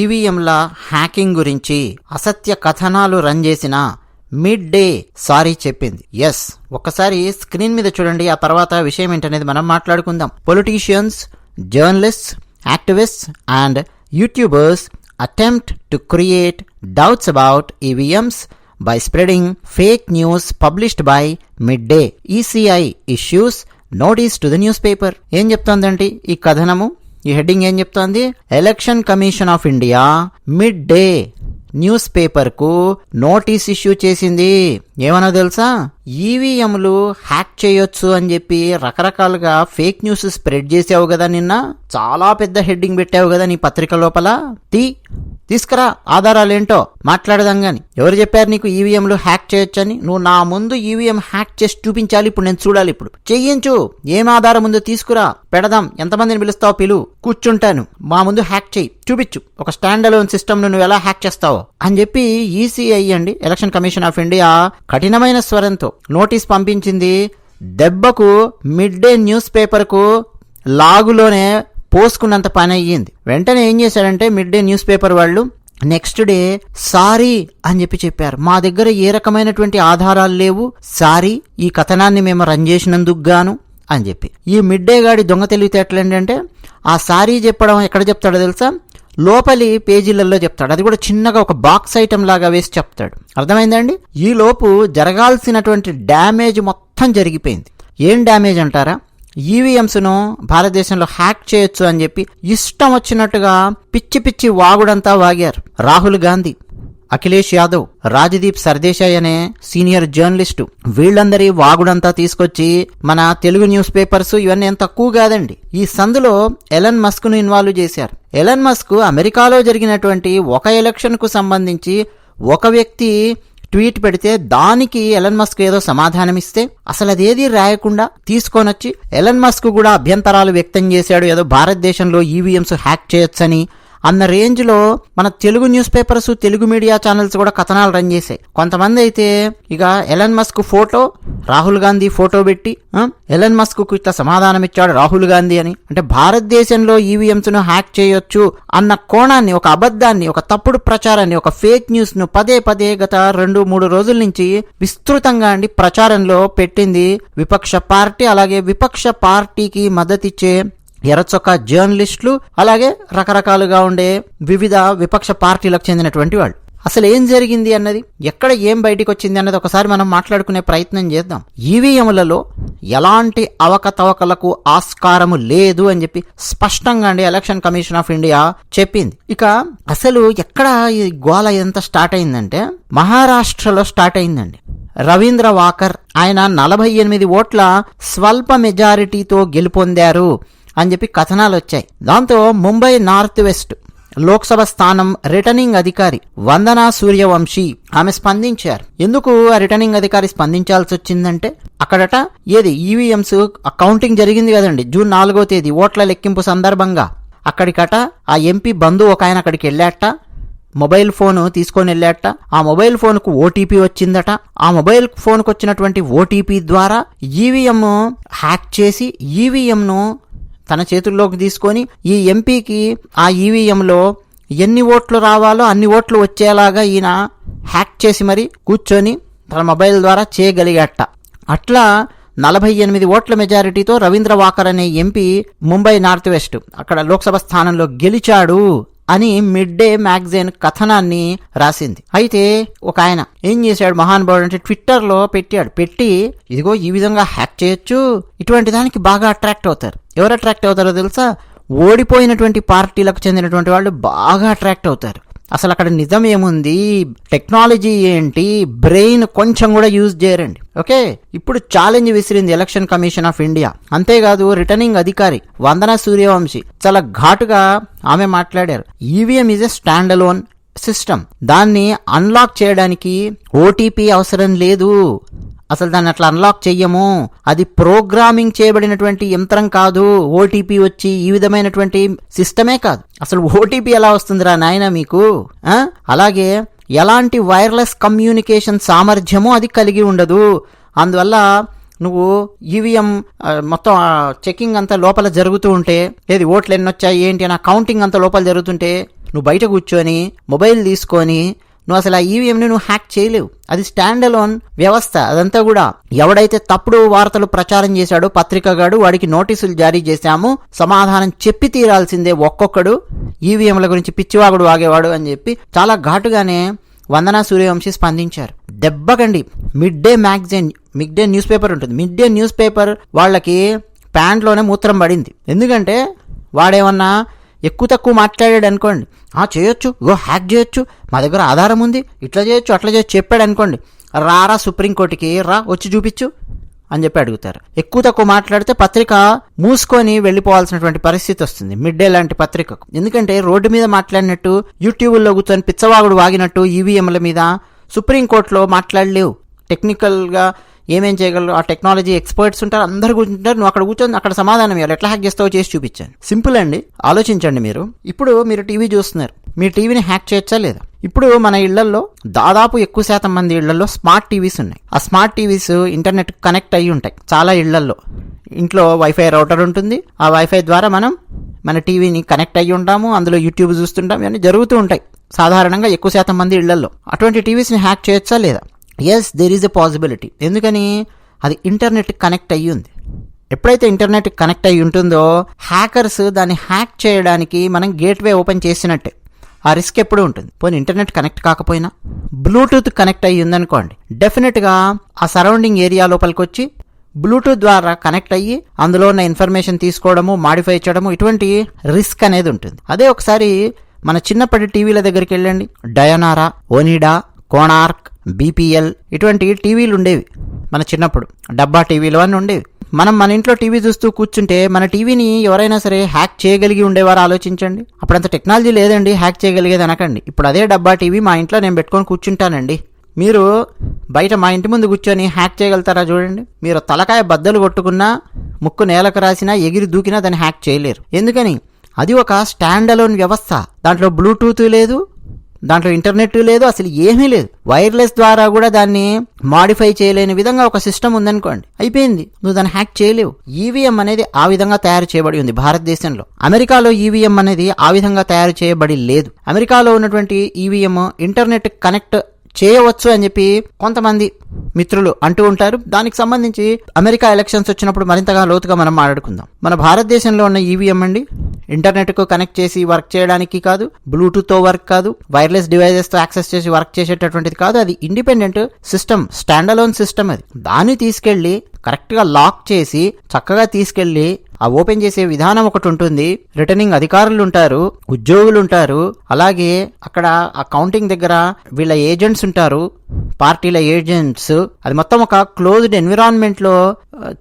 ఈవీఎంల హ్యాకింగ్ గురించి అసత్య కథనాలు రన్ చేసిన మిడ్ డే సారీ చెప్పింది. ఎస్ ఒకసారి స్క్రీన్ మీద చూడండి. ఆ తర్వాత విషయం ఏంటనేది మనం మాట్లాడుకుందాం. Politicians journalists activists and YouTubers attempt to create doubts about EVMs by spreading fake news published by mid day ECI issues notice to the news paper ఏం చెప్తోందండి ఈ కథనము? ఈ హెడ్డింగ్ ఏం చెప్తోంది? Election commission of India mid day news పేపర్కు notice issue చేసింది ఏమన్నా తెలుసా ఈవీఎంలు హ్యాక్ చేయొచ్చు అని చెప్పి రకరకాలుగా ఫేక్ న్యూస్ స్ప్రెడ్ చేసావు కదా నిన్న. చాలా పెద్ద హెడ్డింగ్ పెట్టావు కదా నీ పత్రిక లోపల. తీ తీసుకురా ఆధారాలేంటో మాట్లాడదాం గాని. ఎవరు చెప్పారు నీకు ఈవీఎంలు హ్యాక్ చేయొచ్చని? నువ్వు నా ముందు ఈవీఎం హ్యాక్ చేసి చూపించాలి ఇప్పుడు నేను చూడాలి ఇప్పుడు. చెయ్యించు. ఏం ఆధారం ఉందో తీసుకురా. పెడదాం. ఎంతమందిని పిలుస్తావు పిలు. కూర్చుంటాను. మా ముందు హ్యాక్ చేయి చూపించు. ఒక స్టాండ్ అలోన్ సిస్టమ్ నువ్వు ఎలా హ్యాక్ చేస్తావో. అని చెప్పి ఈసీఐ అండి ఎలక్షన్ కమిషన్ ఆఫ్ ఇండియా కఠినమైన స్వరంతో నోటీస్ పంపించింది. దెబ్బకు మిడ్ డే న్యూస్ పేపర్కు లాగులోనే పోసుకున్నంత పని అయ్యింది వెంటనే ఏం చేశారంటే మిడ్ డే న్యూస్ పేపర్ వాళ్ళు నెక్స్ట్ డే సారీ అని చెప్పి చెప్పారు. మా దగ్గర ఏ రకమైనటువంటి ఆధారాలు లేవు. సారీ ఈ కథనాన్ని మేము రన్ చేసినందుకు గాను అని చెప్పి. ఈ మిడ్ డే గాడి దొంగ తెలివితేటలు ఏంటంటే ఆ సారీ చెప్పడం ఎక్కడ చెప్తాడో తెలుసా? లోపలి పేజీలలో చెప్తాడు. అది కూడా చిన్నగా ఒక బాక్స్ ఐటమ్ లాగా వేసి చెప్తాడు. అర్థమైందండి? ఈ లోపు జరగాల్సినటువంటి డ్యామేజ్ మొత్తం జరిగిపోయింది. ఏం డ్యామేజ్ అంటారా? ఈవీఎంస్ను భారతదేశంలో హ్యాక్ చేయొచ్చు అని చెప్పి ఇష్టం వచ్చినట్టుగా పిచ్చి పిచ్చి వాగుడంతా వాగారు. రాహుల్ గాంధీ అఖిలేష్ యాదవ్ రాజదీప్ సర్దేశాయ్ అనే సీనియర్ జర్నలిస్టు వీళ్ళందరి వాగుడంతా తీసుకొచ్చి మన తెలుగు న్యూస్ పేపర్స్ ఇవన్నీ ఏం తక్కువ కాదండి. ఈ సందులో ఎలన్ మస్క్ను ఇన్వాల్వ్ చేశారు. ఎలన్ మస్క్ అమెరికాలో జరిగినటువంటి ఒక ఎలక్షన్కు సంబంధించి ఒక వ్యక్తి ట్వీట్ పెడితే దానికి ఎలన్ మస్క్ ఏదో సమాధానం ఇస్తే అసలు అదేది రాయకుండా తీసుకొనొచ్చి ఎలన్ మస్క్ కూడా అభ్యంతరాలు వ్యక్తం చేశాడు. ఏదో భారతదేశంలో ఈవీఎంస్ హ్యాక్ చేయొచ్చని అన్న రేంజ్లో మన Telugu news papers Telugu media channels కూడా కథనాలు రన్ చేశాయి. కొంతమంది అయితే ఇక Elon Musk photo Rahul Gandhi photo పెట్టి ఎలన్ మస్క్కు ఇట్లా సమాధానం ఇచ్చాడు రాహుల్ గాంధీ అని. అంటే భారతదేశంలో ఈవీఎంస్ను హ్యాక్ చేయొచ్చు అన్న కోణాన్ని ఒక అబద్ధాన్ని ఒక తప్పుడు ప్రచారాన్ని ఒక ఫేక్ న్యూస్ను పదే పదే గత రెండు మూడు రోజుల నుంచి విస్తృతంగా అండి ప్రచారంలో పెట్టింది విపక్ష పార్టీ. అలాగే విపక్ష పార్టీకి మద్దతిచ్చే ఎర్రచొక్క జర్నలిస్టులు అలాగే రకరకాలుగా ఉండే వివిధ విపక్ష పార్టీలకు చెందినటువంటి వాళ్ళు. అసలు ఏం జరిగింది అన్నది? ఎక్కడ ఏం బయటికి వచ్చింది అన్నది ఒకసారి మనం మాట్లాడుకునే ప్రయత్నం చేద్దాం. ఈవీఎంలలో ఎలాంటి అవకతవకలకు ఆస్కారము లేదు అని చెప్పి స్పష్టంగా అండి ఎలక్షన్ కమిషన్ ఆఫ్ ఇండియా చెప్పింది. ఇక అసలు ఎక్కడ ఈ గోల ఎంత స్టార్ట్ అయిందంటే మహారాష్ట్రలో స్టార్ట్ అయిందండి. రవీంద్ర వాకర్ ఆయన నలభై ఎనిమిది ఓట్ల స్వల్ప మెజారిటీతో గెలుపొందారు. అని చెప్పి కథనాలు వచ్చాయి. దాంతో ముంబై నార్త్ వెస్ట్ లోక్సభ స్థానం రిటర్నింగ్ అధికారి వందనా సూర్యవంశీ ఆమె స్పందించారు. ఎందుకు ఆ రిటర్నింగ్ అధికారి స్పందించాల్సి వచ్చిందంటే అక్కడట ఏది ఈవీఎంస్ కౌంటింగ్ జరిగింది కదండి జూన్ నాలుగో తేదీ ఓట్ల లెక్కింపు సందర్భంగా. అక్కడికట ఆ ఎంపీ బంధు ఒక ఆయన అక్కడికి వెళ్ళాట మొబైల్ ఫోన్ తీసుకొని వెళ్ళాట ఆ మొబైల్ ఫోన్కు ఓటీపీ వచ్చిందట. ఆ మొబైల్ ఫోన్కు వచ్చినటువంటి ఓటీపీ ద్వారా ఈవీఎం హ్యాక్ చేసి ఈవీఎంను తన చేతుల్లోకి తీసుకొని ఈ ఎంపీకి ఆ ఈవీఎంలో ఎన్ని ఓట్లు రావాలో అన్ని ఓట్లు వచ్చేలాగా ఈయన హ్యాక్ చేసి మరి కూర్చొని తన మొబైల్ ద్వారా చేయగలిగాట. అట్లా నలభై ఎనిమిది ఓట్ల మెజారిటీతో రవీంద్ర వాకర్ అనే ఎంపీ ముంబై నార్త్ వెస్ట్ అక్కడ లోక్సభ స్థానంలో గెలిచాడు. అని మిడ్ డే మ్యాగజైన్ కథనాన్ని రాసింది. అయితే ఒక ఆయన ఏం చేశాడు? మహానుభావుడు అంటే ట్విట్టర్లో పెట్టాడు. పెట్టి ఇదిగో ఈ విధంగా హ్యాక్ చేయొచ్చు. ఇటువంటి దానికి బాగా అట్రాక్ట్ అవుతారు. ఎవరు అట్రాక్ట్ అవుతారో తెలుసా? ఓడిపోయినటువంటి పార్టీలకు చెందినటువంటి వాళ్ళు బాగా అట్రాక్ట్ అవుతారు. అసలు అక్కడ నిజం ఏముంది టెక్నాలజీ ఏంటి? బ్రెయిన్ కొంచెం కూడా యూజ్ చేయరండి. ఓకే? ఇప్పుడు ఛాలెంజ్ విసిరింది ఎలక్షన్ కమిషన్ ఆఫ్ ఇండియా. అంతేకాదు రిటర్నింగ్ అధికారి వందన సూర్యవంశీ చాలా ఘాటుగా ఆమె మాట్లాడారు. EVM is a stand alone system. దాన్ని అన్లాక్ చేయడానికి ఓటీపీ అవసరం లేదు. అసలు దాన్ని అట్లా అన్లాక్ చెయ్యము. అది ప్రోగ్రామింగ్ చేయబడినటువంటి యంత్రం కాదు. ఓటీపీ వచ్చి ఈ విధమైనటువంటి సిస్టమే కాదు. అసలు ఓటీపీ ఎలా వస్తుందిరా నాయన మీకు? అలాగే ఎలాంటి వైర్లెస్ కమ్యూనికేషన్ సామర్థ్యమో అది కలిగి ఉండదు. అందువల్ల నువ్వు ఈవీఎం మొత్తం చెకింగ్ అంతా లోపల జరుగుతూ ఉంటే ఏది ఓట్లు ఎన్ని వచ్చాయి ఏంటి అని కౌంటింగ్ అంతా లోపల జరుగుతుంటే నువ్వు బయట కూర్చొని మొబైల్ తీసుకొని నువ్వు అసలు ఆ ఈవీఎంని నువ్వు హ్యాక్ చేయలేవు. అది స్టాండ్ అలోన్ వ్యవస్థ. అదంతా కూడా ఎవడైతే తప్పుడు వార్తలు ప్రచారం చేశాడో పత్రికగాడు వాడికి నోటీసులు జారీ చేశాము సమాధానం చెప్పి తీరాల్సిందే ఒక్కొక్కడు. ఈవీఎంల గురించి పిచ్చివాగుడు వాగేవాడు అని చెప్పి చాలా ఘాటుగానే వందనా సూర్యవంశీ స్పందించారు. దెబ్బకండి. Mid day magazine mid day news paper ఉంటుంది. మిడ్ డే న్యూస్ పేపర్ వాళ్ళకి ప్యాంట్లోనే మూత్రం పడింది. ఎందుకంటే వాడేమన్నా ఎక్కువ తక్కువ మాట్లాడాడు అనుకోండి. ఆ చేయొచ్చు ఓ హ్యాక్ చేయొచ్చు మా దగ్గర ఆధారం ఉంది. ఇట్లా చేయొచ్చు అట్లా చేయొచ్చు చెప్పాడు అనుకోండి. రారా సుప్రీంకోర్టుకి రా వచ్చి చూపించు అని చెప్పి అడుగుతారు. ఎక్కువ తక్కువ మాట్లాడితే పత్రిక మూసుకొని వెళ్ళిపోవాల్సినటువంటి పరిస్థితి వస్తుంది. మిడ్ డే లాంటి పత్రికకు. ఎందుకంటే రోడ్డు మీద మాట్లాడినట్టు యూట్యూబ్లో కూర్చొని పిచ్చవాగుడు వాగినట్టు ఈవీఎంల మీద సుప్రీంకోర్టులో మాట్లాడలేవు. టెక్నికల్గా ఏమేం చేయగలరు? ఆ టెక్నాలజీ ఎక్స్పర్ట్స్ ఉంటారు అందరు కూర్చుంటారు. నువ్వు అక్కడ కూర్చొని అక్కడ సమాధానం ఇవ్వాలి. ఎట్లా హ్యాక్ చేస్తావో చేసి చూపించాను సింపుల్ అండి. ఆలోచించండి మీరు. ఇప్పుడు మీరు టీవీ చూస్తున్నారు. మీ టీవీని హ్యాక్ చేయొచ్చా లేదా? ఇప్పుడు మన ఇళ్ళలో దాదాపు ఎక్కువ శాతం మంది ఇళ్ళలో స్మార్ట్ టీవీస్ ఉన్నాయి. ఆ స్మార్ట్ టీవీస్ ఇంటర్నెట్ కనెక్ట్ అయ్యి ఉంటాయి. చాలా ఇళ్ళలో ఇంట్లో వైఫై రౌటర్ ఉంటుంది. ఆ వైఫై ద్వారా మనం మన టీవీని కనెక్ట్ అయ్యి ఉంటాము. అందులో యూట్యూబ్ చూస్తుంటాం. ఇవన్నీ జరుగుతూ ఉంటాయి. సాధారణంగా ఎక్కువ శాతం మంది ఇళ్ళలో అటువంటి టీవీస్ని హ్యాక్ చేయొచ్చా లేదా? Yes there is a possibility ఎందుకని? అది ఇంటర్నెట్ కనెక్ట్ అయ్యి ఉంది. ఎప్పుడైతే ఇంటర్నెట్ కనెక్ట్ అయ్యి ఉంటుందో హ్యాకర్స్ దాన్ని హ్యాక్ చేయడానికి మనం గేట్వే ఓపెన్ చేసినట్టే. ఆ రిస్క్ ఎప్పుడు ఉంటుంది. పోనీ ఇంటర్నెట్ కనెక్ట్ కాకపోయినా బ్లూటూత్ కనెక్ట్ అయ్యి ఉందనుకోండి. డెఫినెట్గా ఆ సరౌండింగ్ ఏరియా లోపలికి వచ్చి బ్లూటూత్ ద్వారా కనెక్ట్ అయ్యి అందులో ఉన్న ఇన్ఫర్మేషన్ తీసుకోవడము మాడిఫై చేయడము ఇటువంటి రిస్క్ అనేది ఉంటుంది. అదే ఒకసారి మన చిన్నప్పటి టీవీల దగ్గరికి వెళ్ళండి. డయనారా ఓనిడా కోణార్క్ బీపీఎల్ ఇటువంటి టీవీలు ఉండేవి మన చిన్నప్పుడు. డబ్బా టీవీలు అని ఉండేవి. మనం మన ఇంట్లో టీవీ చూస్తూ కూర్చుంటే మన టీవీని ఎవరైనా సరే హ్యాక్ చేయగలిగి ఉండేవారు ఆలోచించండి. అప్పుడంత టెక్నాలజీ లేదండి హ్యాక్ చేయగలిగేది అనకండి. ఇప్పుడు అదే డబ్బా టీవీ మా ఇంట్లో నేను పెట్టుకొని కూర్చుంటానండి. మీరు బయట మా ఇంటి ముందు కూర్చొని హ్యాక్ చేయగలుగుతారా చూడండి. మీరు తలకాయ బద్దలు కొట్టుకున్నా ముక్కు నేలకు రాసినా ఎగిరి దూకినా దాన్ని హ్యాక్ చేయలేరు. ఎందుకని? అది ఒక స్టాండ్ అలోన్ వ్యవస్థ. దాంట్లో బ్లూటూత్ లేదు దాంట్లో ఇంటర్నెట్ లేదు అసలు ఏమీ లేదు. వైర్లెస్ ద్వారా కూడా దాన్ని మాడిఫై చేయలేని విధంగా ఒక సిస్టమ్ ఉందనుకోండి. అయిపోయింది. నువ్వు దాన్ని హ్యాక్ చేయలేవు. ఈవీఎం అనేది ఆ విధంగా తయారు చేయబడి ఉంది భారతదేశంలో. అమెరికాలో ఈవీఎం అనేది ఆ విధంగా తయారు చేయబడి లేదు. అమెరికాలో ఉన్నటువంటి ఈవీఎం ఇంటర్నెట్ కనెక్ట్ చేయవచ్చు అని చెప్పి కొంతమంది మిత్రులు అంటూ ఉంటారు. దానికి సంబంధించి అమెరికా ఎలక్షన్స్ వచ్చినప్పుడు మరింతగా లోతుగా మనం మాట్లాడుకుందాం. మన భారతదేశంలో ఉన్న ఈవీఎం అండి? ఇంటర్నెట్కు కనెక్ట్ చేసి వర్క్ చేయడానికి కాదు బ్లూటూత్తో వర్క్ కాదు వైర్లెస్ డివైజెస్తో యాక్సెస్ చేసి వర్క్ చేసేటటువంటిది కాదు. అది independent system stand alone system అది. దాన్ని తీసుకెళ్ళి కరెక్ట్గా లాక్ చేసి చక్కగా తీసుకెళ్ళి ఆ ఓపెన్ చేసే విధానం ఒకటి ఉంటుంది. రిటర్నింగ్ అధికారులు ఉంటారు ఉద్యోగులు ఉంటారు. అలాగే అక్కడ ఆ కౌంటింగ్ దగ్గర వీళ్ళ ఏజెంట్స్ ఉంటారు పార్టీల ఏజెంట్స్. అది మొత్తం ఒక క్లోజ్డ్ ఎన్విరాన్మెంట్లో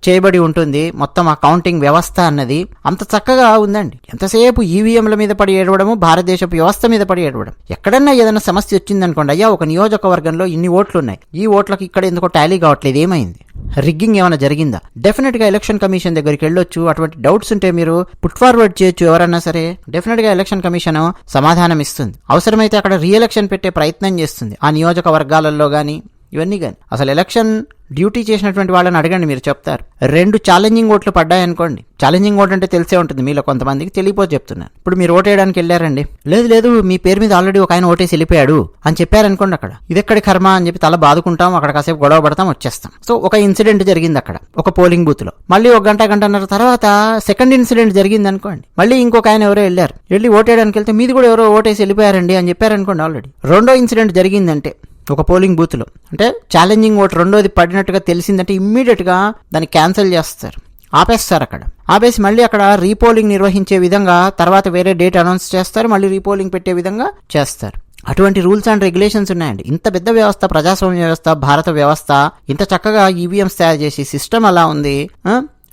చేయబడి ఉంటుంది. మొత్తం ఆ కౌంటింగ్ వ్యవస్థ అన్నది అంత చక్కగా ఉందండి. ఎంతసేపు ఈవీఎంల మీద పడి ఏడవడము భారతదేశపు వ్యవస్థ మీద పడి ఏడవడం? ఎక్కడన్నా ఏదైనా సమస్య వచ్చిందనుకోండి అయ్యా ఒక నియోజకవర్గంలో ఇన్ని ఓట్లు ఉన్నాయి ఈ ఓట్లకు ఇక్కడ ఎందుకో టాలీ కావట్లేదు ఏమైంది? రిగ్గింగ్ ఏమైనా జరిగిందా? డెఫినెట్గా ఎలక్షన్ కమిషన్ దగ్గరికి వెళ్ళొచ్చు. అటువంటి డౌట్స్ ఉంటే మీరు పుట్ ఫార్వర్డ్ చేయొచ్చు ఎవరన్నా సరే. డెఫినెట్గా ఎలక్షన్ కమిషన్ సమాధానం ఇస్తుంది. అవసరమైతే అక్కడ రీఎలక్షన్ పెట్టే ప్రయత్నం చేస్తుంది. ఆ నియోజకవర్గాలలో కానీ ఇవన్నీ కానీ. అసలు ఎలక్షన్ డ్యూటీ చేసినటువంటి వాళ్ళని అడగండి మీరు చెప్తారు. రెండు ఛాలెంజింగ్ ఓట్లు పడ్డాయనుకోండి. ఛాలెంజింగ్ ఓట్ అంటే తెలిసే ఉంటుంది మీలో కొంతమందికి తెలియపోతే చెప్తున్నాను. ఇప్పుడు మీరు ఓటేయడానికి వెళ్ళారండి. లేదు లేదు మీ పేరు మీద ఆల్రెడీ ఒక ఆయన ఓటేసి వెళ్ళిపోయాడు అని చెప్పారనుకోండి అక్కడ. ఇది ఎక్కడి కర్మ అని చెప్పి తల బాదుకుంటాం అక్కడ కాసేపు గొడవ పడతాం వచ్చేస్తాం. సో ఒక ఇన్సిడెంట్ జరిగింది అక్కడ ఒక పోలింగ్ బూత్లో. మళ్ళీ ఒక గంట గంటన్నర తర్వాత సెకండ్ ఇన్సిడెంట్ జరిగింది అనుకోండి మళ్ళీ ఇంకొక ఆయన ఎవరో వెళ్ళారు. వెళ్ళి ఓటేయడానికి వెళ్తే మీది కూడా ఎవరో ఓటేసి వెళ్ళిపోయారండి అని చెప్పారనుకోండి ఆల్రెడీ రెండో ఇన్సిడెంట్ జరిగిందంటే ఒక పోలింగ్ బూత్లో అంటే ఛాలెంజింగ్ ఓటు రెండోది పడినట్టుగా తెలిసిందంటే ఇమ్మీడియట్గా దాన్ని క్యాన్సిల్ చేస్తారు. ఆపేస్తారు అక్కడ. ఆపేసి మళ్ళీ అక్కడ రీపోలింగ్ నిర్వహించే విధంగా తర్వాత వేరే డేట్ అనౌన్స్ చేస్తారు మళ్ళీ రీపోలింగ్ పెట్టే విధంగా చేస్తారు. అటువంటి రూల్స్ అండ్ రెగ్యులేషన్స్ ఉన్నాయండి. ఇంత పెద్ద వ్యవస్థ ప్రజాస్వామ్య వ్యవస్థ భారత వ్యవస్థ ఇంత చక్కగా ఈవీఎంస్ తయారు చేసి సిస్టమ్ అలా ఉంది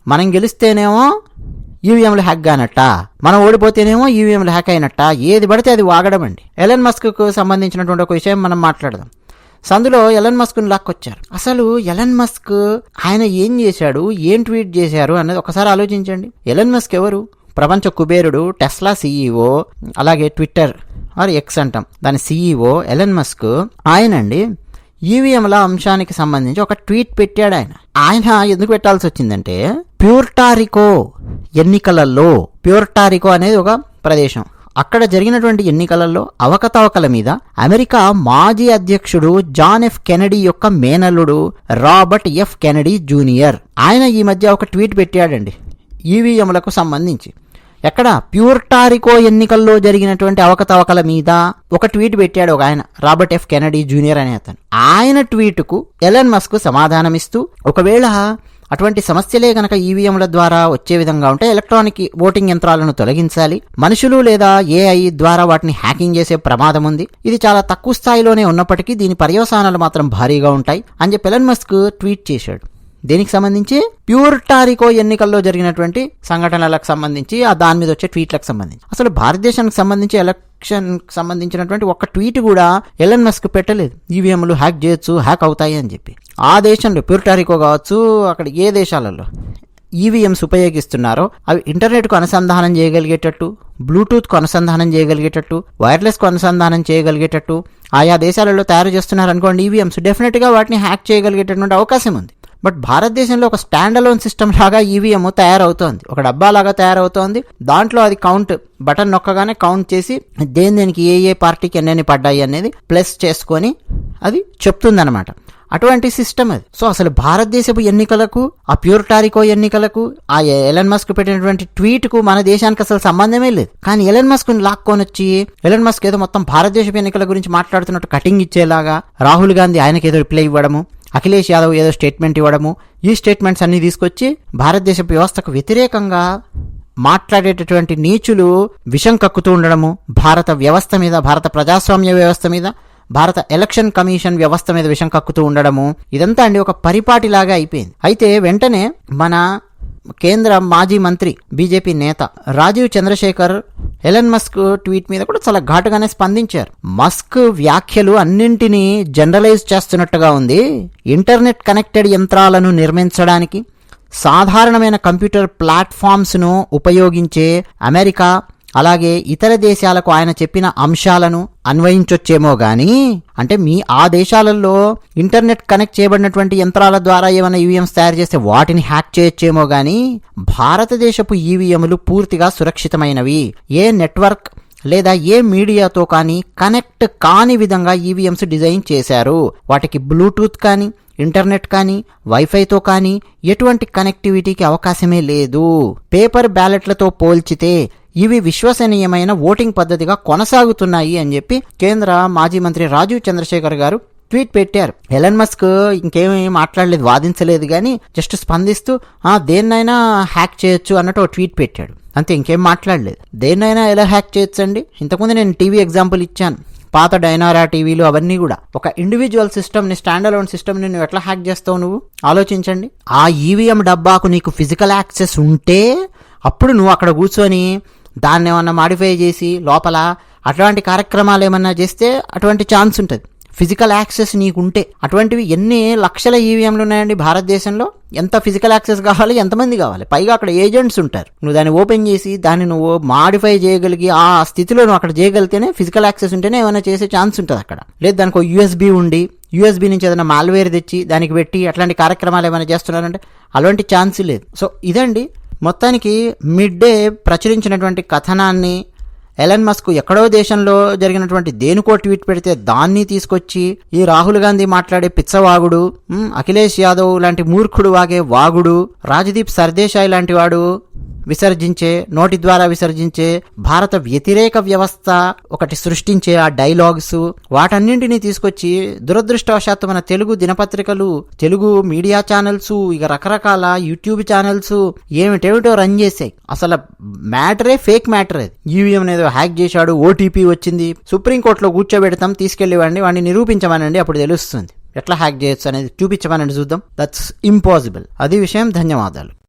మనం గెలిస్తేనేమో ఈవీఎంలు హ్యాక్ కానట్ట మనం ఓడిపోతేనేమో ఈవీఎంలు హ్యాక్ అయినట్ట ఏది పడితే అది వాగడం అండి ఎలన్ మస్క్కు సంబంధించినటువంటి ఒక విషయం మనం మాట్లాడదాం. సందులో ఎలన్ మస్క్ లాక్కొచ్చారు. అసలు ఎలన్ మస్క్ ఆయన ఏం చేశాడు? ఏం ట్వీట్ చేశారు? అన్నది ఒకసారి ఆలోచించండి. ఎలన్ మస్క్ ఎవరు? ప్రపంచ కుబేరుడు టెస్లా సీఈఓ అలాగే ట్విట్టర్ ఆర్ ఎక్స్ అంటాం. దాని సీఈఓ ఎలన్ మస్క్. ఆయనండి ఈవీఎంల అంశానికి సంబంధించి ఒక ట్వీట్ పెట్టాడు ఆయన. ఆయన ఎందుకు పెట్టాల్సి వచ్చిందంటే ప్యూర్టారికో ఎన్నికలలో ప్యూర్టారికో అనేది ఒక ప్రదేశం. అక్కడ జరిగినటువంటి ఎన్నికలలో అవకతవకల మీద అమెరికా మాజీ అధ్యక్షుడు జాన్ ఎఫ్ కెనడీ యొక్క మేనల్లుడు రాబర్ట్ ఎఫ్ కెనడీ జూనియర్. ఆయన ఈ మధ్య ఒక ట్వీట్ పెట్టాడండి ఈవీఎంలకు సంబంధించి. ఎక్కడ? ప్యూర్టారికో ఎన్నికల్లో జరిగినటువంటి అవకతవకల మీద ఒక ట్వీట్ పెట్టాడు ఒక ఆయన రాబర్ట్ ఎఫ్ కెనడీ జూనియర్ అనే అతను. ఆయన ట్వీట్కు ఎలన్ మస్క్ సమాధానమిస్తూ ఒకవేళ అటువంటి సమస్యలే గనక ఈవీఎంల ద్వారా వచ్చే విధంగా ఉంటే ఎలక్ట్రానిక్ ఓటింగ్ యంత్రాలను తొలగించాలి. మనుషులు లేదా ఏఐ ద్వారా వాటిని హ్యాకింగ్ చేసే ప్రమాదం ఉంది. ఇది చాలా తక్కువ స్థాయిలోనే ఉన్నప్పటికీ దీని పర్యవసానాలు మాత్రం భారీగా ఉంటాయి అని చెప్పి ఎలన్ మస్క్ ట్వీట్ చేశాడు. దీనికి సంబంధించి ప్యూర్ టారికో ఎన్నికల్లో జరిగినటువంటి సంఘటనలకు సంబంధించి ఆ దాని మీద వచ్చే ట్వీట్లకు సంబంధించి. అసలు భారతదేశానికి సంబంధించి ఎలక్షన్ సంబంధించినటువంటి ఒక్క ట్వీట్ కూడా ఎలన్ మస్క్ పెట్టలేదు. ఈవీఎంలు హ్యాక్ చేయొచ్చు హ్యాక్ అవుతాయి అని చెప్పి. ఆ దేశంలో ప్యూర్టారికో కావచ్చు అక్కడ ఏ దేశాలలో ఈవీఎంస్ ఉపయోగిస్తున్నారో అవి ఇంటర్నెట్కు అనుసంధానం చేయగలిగేటట్టు బ్లూటూత్కు అనుసంధానం చేయగలిగేటట్టు వైర్లెస్కు అనుసంధానం చేయగలిగేటట్టు ఆయా దేశాలలో తయారు చేస్తున్నారనుకోండి ఈవీఎంస్ డెఫినెట్గా వాటిని హ్యాక్ చేయగలిగేటటువంటి అవకాశం ఉంది. బట్ భారతదేశంలో ఒక స్టాండ్ అలోన్ సిస్టమ్ లాగా ఈవీఎం తయారవుతోంది. ఒక డబ్బా లాగా తయారవుతోంది. దాంట్లో అది కౌంట్ బటన్ నొక్కగానే కౌంట్ చేసి దేని దేనికి ఏ ఏ పార్టీకి ఎన్నెన్ని పడ్డాయి అనేది ప్లస్ చేసుకొని అది చెప్తుందన్నమాట. అటువంటి సిస్టమ్ అది. సో అసలు భారతదేశపు ఎన్నికలకు ఆ ప్యూర్టారికో ఎన్నికలకు ఆ ఎలన్ మస్క్ పెట్టినటువంటి ట్వీట్కు మన దేశానికి అసలు సంబంధమే లేదు. కానీ ఎలన్ మస్క్ లాక్కొని వచ్చి ఎలన్ మస్క్ ఏదో మొత్తం భారతదేశపు ఎన్నికల గురించి మాట్లాడుతున్నట్టు కటింగ్ ఇచ్చేలాగా రాహుల్ గాంధీ ఆయనకి ఏదో రిప్లై ఇవ్వడము అఖిలేష్ యాదవ్ ఏదో స్టేట్మెంట్ ఇవ్వడము ఈ స్టేట్మెంట్స్ అన్ని తీసుకొచ్చి భారతదేశ వ్యవస్థకు వ్యతిరేకంగా మాట్లాడేటటువంటి నీచులు విషం కక్కుతూ ఉండడము భారత వ్యవస్థ మీద భారత ప్రజాస్వామ్య వ్యవస్థ మీద భారత ఎలక్షన్ కమిషన్ వ్యవస్థ మీద విషం కక్కుతూ ఉండడము ఇదంతా అండి ఒక పరిపాటిలాగా అయిపోయింది. అయితే వెంటనే మన కేంద్ర మాజీ మంత్రి బీజేపీ నేత Rajiv Chandrasekhar Elon Musk tweet మీద కూడా చాలా ఘాటుగానే స్పందించారు. మస్క్ వ్యాఖ్యలు అన్నింటినీ జనరలైజ్ చేస్తున్నట్టుగా ఉంది. ఇంటర్నెట్ కనెక్టెడ్ యంత్రాలను నిర్మించడానికి సాధారణమైన కంప్యూటర్ ప్లాట్ఫామ్స్ను ఉపయోగించే అమెరికా అలాగే ఇతర దేశాలకు ఆయన చెప్పిన అంశాలను అన్వయించొచ్చేమో గాని అంటే మీ ఆ దేశాలలో ఇంటర్నెట్ కనెక్ట్ చేయబడినటువంటి యంత్రాల ద్వారా ఏమైనా ఈవీఎంస్ తయారు చేస్తే వాటిని హ్యాక్ చేయొచ్చేమో గాని భారతదేశపు ఈవీఎంలు పూర్తిగా సురక్షితమైనవి. ఏ నెట్వర్క్ లేదా ఏ మీడియాతో కానీ కనెక్ట్ కాని విధంగా ఈవీఎంస్ డిజైన్ చేశారు. వాటికి బ్లూటూత్ కానీ ఇంటర్నెట్ కానీ వైఫైతో కానీ ఎటువంటి కనెక్టివిటీకి అవకాశమే లేదు. పేపర్ బ్యాలెట్లతో పోల్చితే ఇవి విశ్వసనీయమైన ఓటింగ్ పద్ధతిగా కొనసాగుతున్నాయి అని చెప్పి కేంద్ర మాజీ మంత్రి రాజీవ్ చంద్రశేఖర్ గారు ట్వీట్ పెట్టారు. ఎలన్ మస్క్ ఇంకేమీ మాట్లాడలేదు వాదించలేదు కానీ జస్ట్ స్పందిస్తూ ఆ దేన్నైనా హ్యాక్ చేయొచ్చు అన్నట్టు ఒక ట్వీట్ పెట్టాడు. అంతే ఇంకేం మాట్లాడలేదు. దేన్నైనా ఎలా హ్యాక్ చేయొచ్చు అండి ఇంతకుముందు నేను టీవీ ఎగ్జాంపుల్ ఇచ్చాను. పాత డైనారా టీవీలు అవన్నీ కూడా. ఒక ఇండివిజువల్ సిస్టమ్ని స్టాండ్ అలోన్ సిస్టమ్ని నువ్వు ఎట్లా హ్యాక్ చేస్తావు నువ్వు? ఆలోచించండి. ఆ ఈవీఎం డబ్బాకు నీకు ఫిజికల్ యాక్సెస్ ఉంటే అప్పుడు నువ్వు అక్కడ కూర్చొని దాన్ని ఏమన్నా మాడిఫై చేసి లోపల అటువంటి కార్యక్రమాలు ఏమన్నా చేస్తే అటువంటి ఛాన్స్ ఉంటుంది. ఫిజికల్ యాక్సెస్ నీకుంటే. అటువంటివి ఎన్ని లక్షల ఈవీఎంలు ఉన్నాయండి భారతదేశంలో? ఎంత ఫిజికల్ యాక్సెస్ కావాలి? ఎంతమంది కావాలి? పైగా అక్కడ ఏజెంట్స్ ఉంటారు. నువ్వు దాన్ని ఓపెన్ చేసి దాన్ని నువ్వు మాడిఫై చేయగలిగి ఆ స్థితిలో నువ్వు అక్కడ చేయగలిగితేనే ఫిజికల్ యాక్సెస్ ఉంటేనే ఏమైనా చేసే ఛాన్స్ ఉంటుంది అక్కడ. లేదు దానికి ఒక యూఎస్బీ ఉండి యూఎస్బీ నుంచి ఏదైనా మాల్వేర్ తెచ్చి దానికి పెట్టి అట్లాంటి కార్యక్రమాలు ఏమైనా చేస్తున్నారంటే అలాంటి ఛాన్స్ లేదు. సో ఇదండి మొత్తానికి మిడ్ డే ప్రచురించినటువంటి కథనాన్ని ఎలన్ మస్క్ ఎక్కడో దేశంలో జరిగినటువంటి దేనికో ట్వీట్ పెడితే దాన్ని తీసుకొచ్చి ఈ రాహుల్ గాంధీ మాట్లాడే పిచ్చవాగుడు అఖిలేష్ యాదవ్ లాంటి మూర్ఖుడు వాగే వాగుడు రాజదీప్ సర్దేశాయ్ లాంటి వాడు విసర్జించే నోటి ద్వారా విసర్జించే భారత వ్యతిరేక వ్యవస్థ ఒకటి సృష్టించే ఆ డైలాగ్స్ వాటన్నింటినీ తీసుకొచ్చి దురదృష్టవశాత్తు మన తెలుగు దినపత్రికలు తెలుగు మీడియా ఛానల్స్ ఇక రకరకాల యూట్యూబ్ ఛానల్స్ ఏమిటేమిటో రన్ చేసాయి అసలు మ్యాటరే ఫేక్ మ్యాటర్ అది. ఈవీఎం ఏదో హ్యాక్ చేశాడు ఓటీపీ వచ్చింది సుప్రీంకోర్టులో కూర్చోబెడతాం తీసుకెళ్ళివ్వండి వాడిని నిరూపించమనండి అప్పుడు తెలుస్తుంది. ఎట్లా హ్యాక్ చేయొచ్చు అనేది చూపించమనండి చూద్దాం. దట్స్ ఇంపాసిబుల్ అది విషయం ధన్యవాదాలు.